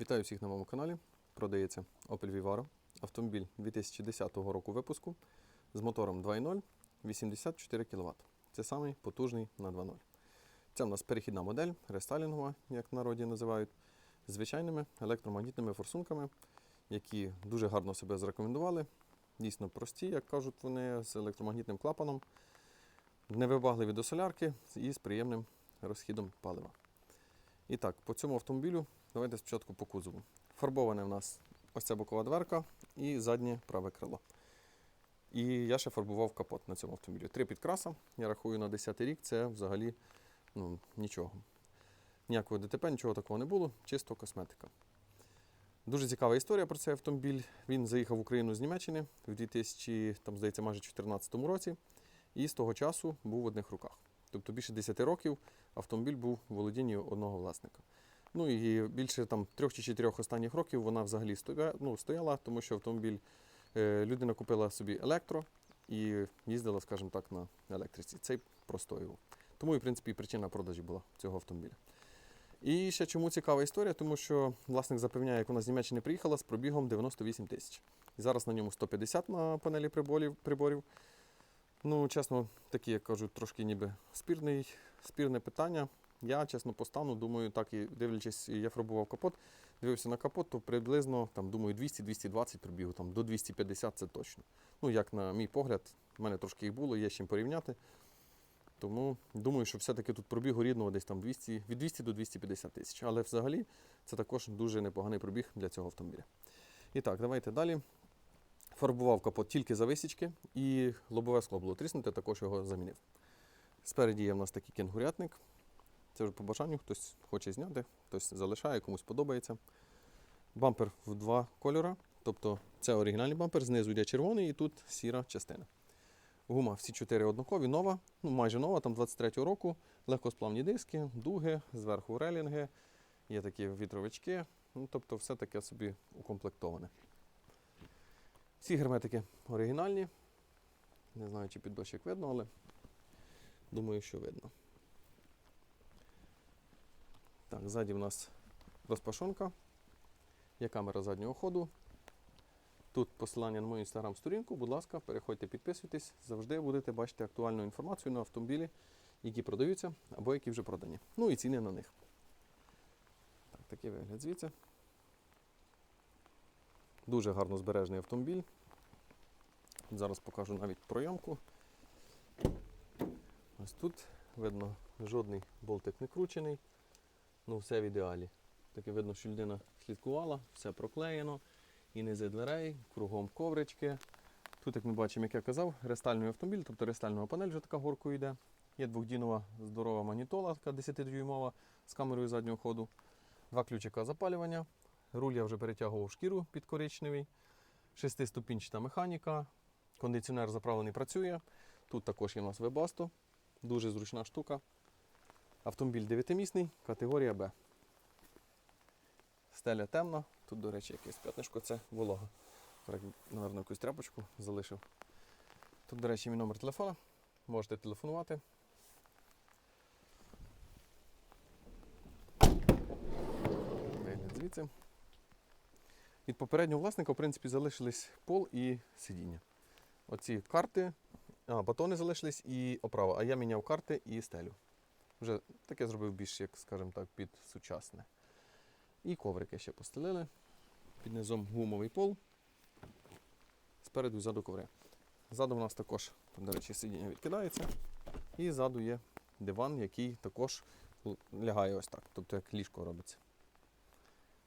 Вітаю всіх на моєму каналі. Продається Opel Vivaro. Автомобіль 2010 року випуску з мотором 2.0 84 кВт. Це самий потужний на 2.0. Це у нас перехідна модель, рестайлінгова, як в народі називають, з звичайними електромагнітними форсунками, які дуже гарно себе зарекомендували. Дійсно прості, як кажуть вони, з електромагнітним клапаном, невибагливі до солярки і з приємним розхідом палива. І так, по цьому автомобілю давайте спочатку по кузову. Фарбоване в нас ось ця бокова дверка і заднє праве крило. І я ще фарбував капот на цьому автомобілі. Три підкраса. Я рахую на 10 рік це взагалі ну, нічого. Ніякого ДТП, нічого такого не було, чисто косметика. Дуже цікава історія про цей автомобіль. Він заїхав в Україну з Німеччини в 2000, там, здається, майже 2014 році, і з того часу був в одних руках. Тобто більше 10 років автомобіль був у володінні одного власника. Ну і більше там трьох чи чотирьох останніх років вона взагалі стоя, ну, стояла, тому що автомобіль е, людина купила собі електро і їздила, скажімо так, на електриці. Цей простоював. Тому, і, в принципі, причина продажі була цього автомобіля. І ще чому цікава історія, тому що власник запевняє, як вона з Німеччини приїхала з пробігом 98 тисяч. І зараз на ньому 150 на панелі приборів. Ну, чесно, такі, як кажуть, трошки ніби спірний, спірне питання. Я, чесно, по стану, думаю, так і дивлячись, я фарбував капот, дивився на капот, то приблизно, там, думаю, 200-220 пробігу, там, до 250 це точно. Ну, як на мій погляд, в мене трошки їх було, є з чим порівняти. Тому думаю, що все-таки тут пробігу рідного десь там 200, від 200 до 250 тисяч. Але взагалі це також дуже непоганий пробіг для цього автомобіля. І так, давайте далі. Фарбував капот тільки за висічки і лобове скло було тріснуте, також його замінив. Спереді є в нас такий кенгурятник. Це вже по бажанню, хтось хоче зняти, хтось залишає, комусь подобається. Бампер в два кольори. Тобто це оригінальний бампер, знизу йде червоний і тут сіра частина. Гума всі чотири однакові, нова, ну майже нова, там 23-го року, легкосплавні диски, дуги, зверху релінги, є такі вітровички. Ну, тобто все таке собі укомплектоване. Всі герметики оригінальні. Не знаю, чи під дощик видно, але думаю, що видно. Так, ззаді в нас розпашонка. Є камера заднього ходу. Тут посилання на мою інстаграм-сторінку. Будь ласка, переходьте, підписуйтесь. Завжди будете бачити актуальну інформацію на автомобілі, які продаються або які вже продані. Ну і ціни на них. Так, такий вигляд звідси. Дуже гарно збережений автомобіль. Зараз покажу навіть пройомку. Ось тут видно, жодний болтик не кручений. Ну, все в ідеалі. Таке видно, що людина слідкувала, все проклеєно, і низи дверей, кругом коврички. Тут, як ми бачимо, як я казав, рестальний автомобіль, тобто рестальнова панель вже така горкою йде. Є двохдінова здорова магнітола, така 10-дюймова з камерою заднього ходу. Два ключика запалювання. Руль я вже перетягував шкіру під коричневий. Шестиступінчата механіка. Кондиціонер заправлений працює. Тут також є у нас вебасто. Дуже зручна штука. Автомобіль 9-місний, категорія Б. Стеля темна. Тут, до речі, якесь п'ятнишко, це волога. Наверно, якусь тряпочку залишив. Тут, до речі, мій номер телефона. Можете телефонувати. Вигляд звідси. Від попереднього власника, в принципі, залишились пол і сидіння. Оці карти, а, батони залишились і оправа. А я міняв карти і стелю. Вже таке зробив більш, як скажімо так, під сучасне. І коврики ще постелили. Під низом гумовий пол. Спереду і ззаду коври. Ззаду у нас також, до речі, сидіння відкидається. І ззаду є диван, який також лягає ось так. Тобто як ліжко робиться.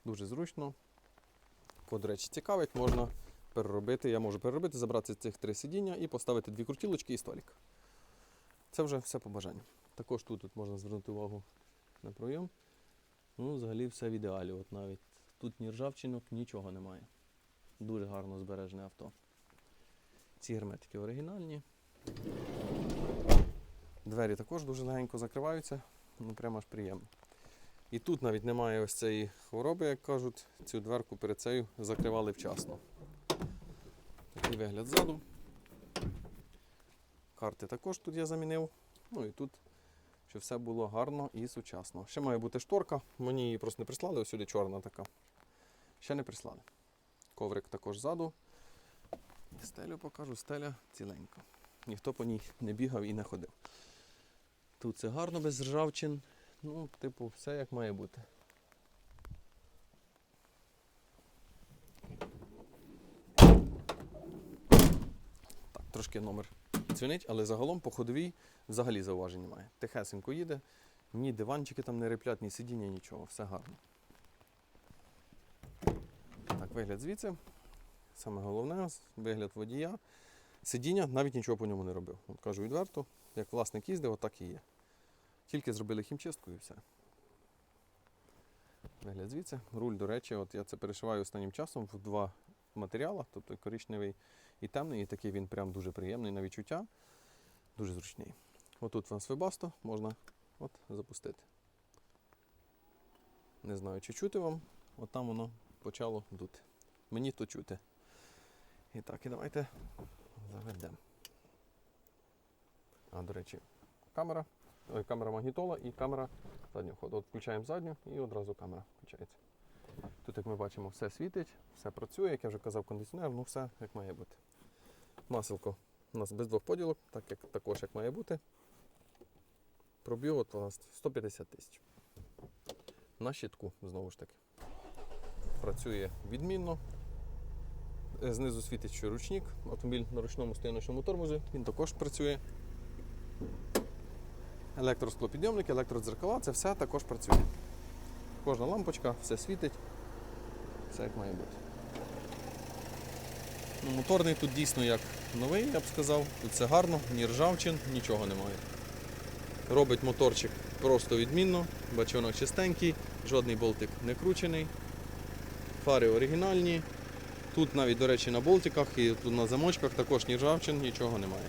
Дуже зручно. Кого, до речі, цікавить, можна переробити. Я можу переробити, забрати цих три сидіння і поставити дві крутілочки і столик. Це вже все по бажанню. Також тут, тут можна звернути увагу на пройом. Ну, взагалі все в ідеалі. От навіть тут ні ржавчинок, нічого немає. Дуже гарно збережене авто. Ці герметики оригінальні. Двері також дуже легенько закриваються, ну прямо аж приємно. І тут навіть немає ось цієї хвороби, як кажуть, цю дверку перед цією закривали вчасно. Такий вигляд ззаду. Карти також тут я замінив. Ну і тут, щоб все було гарно і сучасно. Ще має бути шторка, мені її просто не прислали, ось сюди чорна така. Ще не прислали. Коврик також ззаду. Стелю покажу, стеля ціленька. Ніхто по ній не бігав і не ходив. Тут це гарно без ржавчин. Ну, типу, все як має бути. Так, трошки номер дзвонить, але загалом по ходовій взагалі зауважень немає. Тихесенько їде, ні диванчики там не реплять, ні сидіння, нічого, все гарно. Так, вигляд звідси. Саме головне, вигляд водія. Сидіння навіть нічого по ньому не робив. От кажу відверто, як власник їздив, отак і є. Тільки зробили хімчистку і все. Вигляд звідси. Руль, до речі, от я це перешиваю останнім часом в два матеріали, тобто коричневий і темний, і такий він прям дуже приємний на відчуття. Дуже зручний. Отут у нас вебасто, можна от, запустити. Не знаю, чи чути вам, от там воно почало дути. Мені то чути. І так, і давайте заведемо. А, до речі, камера, ой, камера магнітола і камера заднього ходу. От включаємо задню і одразу камера включається. Тут, як ми бачимо, все світить, все працює, як я вже казав, кондиціонер, ну все як має бути. Маселко у нас без двох поділок, так як також як має бути. Пробіг от у нас 150 тисяч. На щитку, знову ж таки. Працює відмінно. Е, Знизу світить ще ручник, автомобіль на ручному стояночному тормозі, він також працює. Електросклопідйомник, електродзеркала, це все також працює. Кожна лампочка, все світить, все як має бути. Ну, моторний тут дійсно як новий, я б сказав. Тут все гарно, ні ржавчин, нічого немає. Робить моторчик просто відмінно, бачонок чистенький, жодний болтик не кручений. Фари оригінальні. Тут навіть, до речі, на болтиках і тут на замочках також ні ржавчин, нічого немає.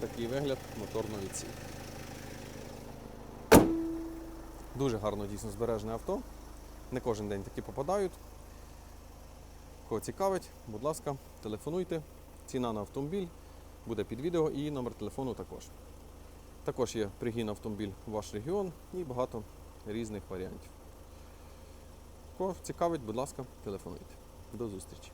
Такий вигляд моторного відсіку. Дуже гарно дійсно збережне авто. Не кожен день такі попадають. Кого цікавить, будь ласка, телефонуйте. Ціна на автомобіль буде під відео і номер телефону також. Також є пригін автомобіль в ваш регіон і багато різних варіантів. Кого цікавить, будь ласка, телефонуйте. До зустрічі!